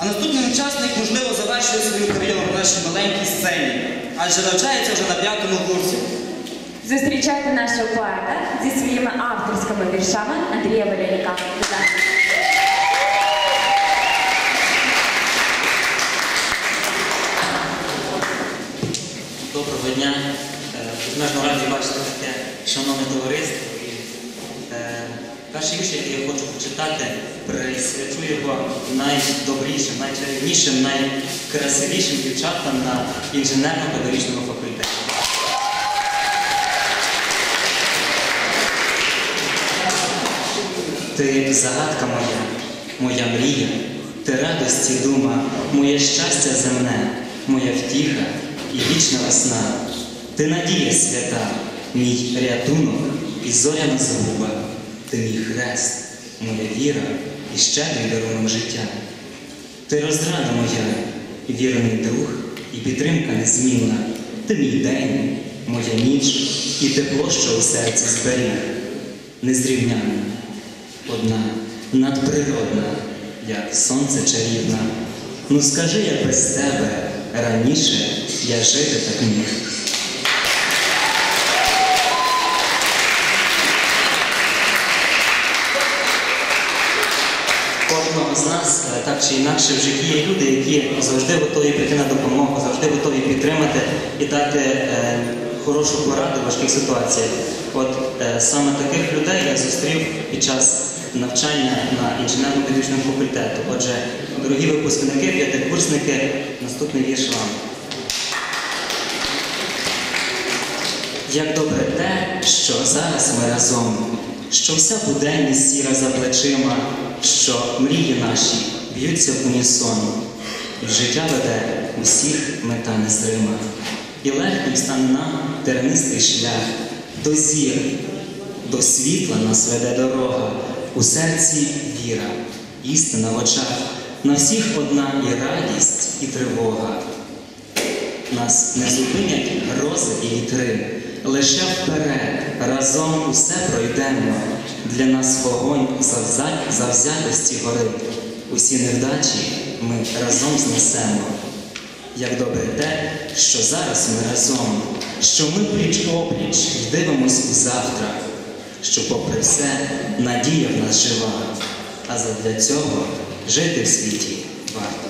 А наступний учасник, можливо, завершує свою кар'єру на нашій маленькій сцені, адже навчається вже на п'ятому курсі. Зустрічайте нашого поета зі своїми авторськими віршами Андрія Валяніка. Доброго дня. Е, Безмежно раді бачити таке шановне товариство. І, е, Перший вірш, який я хочу почитати, присвячу його найдобрішим, найчарівнішим, найкрасивішим дівчатам на інженерно-педагогічному факультеті. Ти загадка моя, моя мрія, ти радості дума, моє щастя земне, моя втіха і вічна весна. Ти надія свята, мій рятунок і зоряна згуба, ти мій хрест, моя віра і щедрий дарунок життя. Ти розрада моя, вірний друг, і підтримка незмінна. Ти мій день, моя ніч, і тепло, що у серці зберіг, незрівняна, одна, надприродна, як сонце чарівна. Ну скажи, як без тебе раніше я жити так міг. Кожного з нас е, так чи інакше в житті є люди, які завжди готові прийти на допомогу, завжди готові підтримати і дати е, хорошу пораду в важких ситуаціях. От е, саме таких людей я зустрів під час навчання на інженерно-педагогічному факультету. Отже, дорогі випускники, п'ятикурсники, наступний вірш вам. Як добре те, що зараз ми разом, що вся буденність сіра за плечима, що мрії наші б'ються в унісон, і життя веде усіх мета незрима. І легким стане нам тернистий шлях. До зір, до світла нас веде дорога, у серці віра, істина в очах, на всіх одна і радість, і тривога. Нас не зупинять грози і вітри, лише вперед разом усе пройдемо. Для нас вогонь завзятості горить. Усі невдачі ми разом знесемо. Як добре те, що зараз ми разом, що ми пліч опліч дивимось у завтра, що попри все надія в нас жива, а задля цього жити в світі варто.